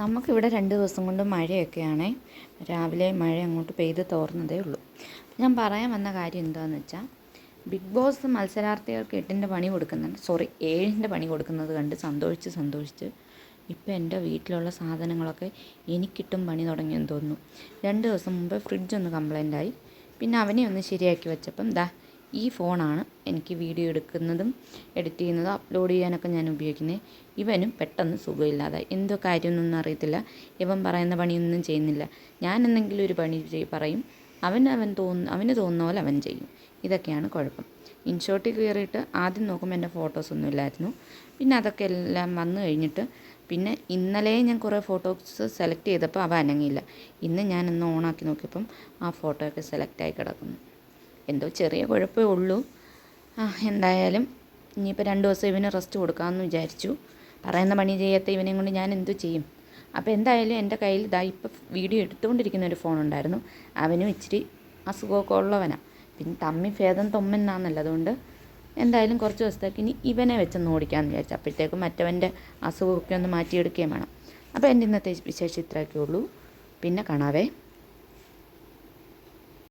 നമുക്കിവിടെ രണ്ട് ദിവസം കൊണ്ട് മഴയൊക്കെയാണേ. രാവിലെ മഴ അങ്ങോട്ട് പെയ്ത് തോർന്നതേ ഉള്ളൂ. ഞാൻ പറയാൻ വന്ന കാര്യം എന്താണെന്ന് വെച്ചാൽ ബിഗ് ബോസ് മത്സരാർത്ഥികൾക്ക് എട്ടിന്റെ പണി കൊടുക്കുന്നുണ്ട്. സോറി ഏഴിന്റെ പണി കൊടുക്കുന്നത് കണ്ട് സന്തോഷിച്ച് സന്തോഷിച്ച് ഇപ്പോൾ എന്റെ വീട്ടിലുള്ള സാധനങ്ങളൊക്കെ എനിക്കിട്ടും പണി തുടങ്ങിയെന്ന് തോന്നുന്നു. രണ്ട് ദിവസം മുമ്പ് ഫ്രിഡ്ജ് ഒന്ന് കംപ്ലൈന്റ് ആയി പിന്നെ അവനെ ഒന്ന് ശരിയാക്കി വെച്ചപ്പം ദാ ഈ ഫോണാണ് എനിക്ക് വീഡിയോ എടുക്കുന്നതും എഡിറ്റ് ചെയ്യുന്നതും അപ്ലോഡ് ചെയ്യാനൊക്കെ ഞാൻ ഉപയോഗിക്കുന്നത് ഇവനും പെട്ടെന്ന് സുഖമില്ലാതെ എന്തോ കാര്യമൊന്നും അറിയത്തില്ല. ഇവൻ പറയുന്ന പണിയൊന്നും ചെയ്യുന്നില്ല. ഞാൻ എന്തെങ്കിലും ഒരു പണി പറയും. അവൻ അവൻ തോന്നുന്ന അവന് തോന്നുന്ന പോലെ അവൻ ചെയ്യും. ഇതൊക്കെയാണ് കുഴപ്പം. ഇൻഷോട്ടിൽ കയറിയിട്ട് ആദ്യം നോക്കുമ്പോൾ എന്റെ ഫോട്ടോസൊന്നും ഇല്ലായിരുന്നു. പിന്നെ അതൊക്കെ എല്ലാം വന്നു കഴിഞ്ഞിട്ട് പിന്നെ ഇന്നലെ ഞാൻ കുറേ ഫോട്ടോസ് സെലക്ട് ചെയ്തപ്പോൾ അവ അനങ്ങിയില്ല. ഇന്ന് ഞാൻ ഒന്ന് ഓണാക്കി നോക്കിയപ്പം ആ ഫോട്ടോയൊക്കെ സെലക്ട് ആയി കിടക്കുന്നു. എന്തോ ചെറിയ കുഴപ്പമേ ഉള്ളൂ. ആ എന്തായാലും ഇനിയിപ്പോൾ രണ്ട് ദിവസം ഇവന് റെസ്റ്റ് കൊടുക്കാമെന്ന് വിചാരിച്ചു. പറയുന്ന പണി ചെയ്യാത്ത ഇവനെയും കൊണ്ട് ഞാൻ എന്തു ചെയ്യും? അപ്പോൾ എന്തായാലും എന്റെ കയ്യിൽ ഇതാ ഇപ്പോൾ വീഡിയോ എടുത്തുകൊണ്ടിരിക്കുന്ന ഒരു ഫോൺ ഉണ്ടായിരുന്നു. അവനും ഇച്ചിരി അസുഖമൊക്കെ ഉള്ളവനാണ് പിന്നെ തമ്മി ഭേദം തൊമ്മനാന്നല്ലോ അതുകൊണ്ട് എന്തായാലും കുറച്ച് ദിവസത്തേക്ക് ഇനി ഇവനെ വെച്ചൊന്ന് ഓടിക്കാമെന്ന് വിചാരിച്ചു. അപ്പോഴത്തേക്കും മറ്റവന്റെ അസുഖമൊക്കെ ഒന്ന് മാറ്റിയെടുക്കുകയും വേണം. അപ്പോൾ എന്റെ ഇന്നത്തെ വിശേഷം ഇത്രയൊക്കെ ഉള്ളൂ. പിന്നെ കാണാവേ.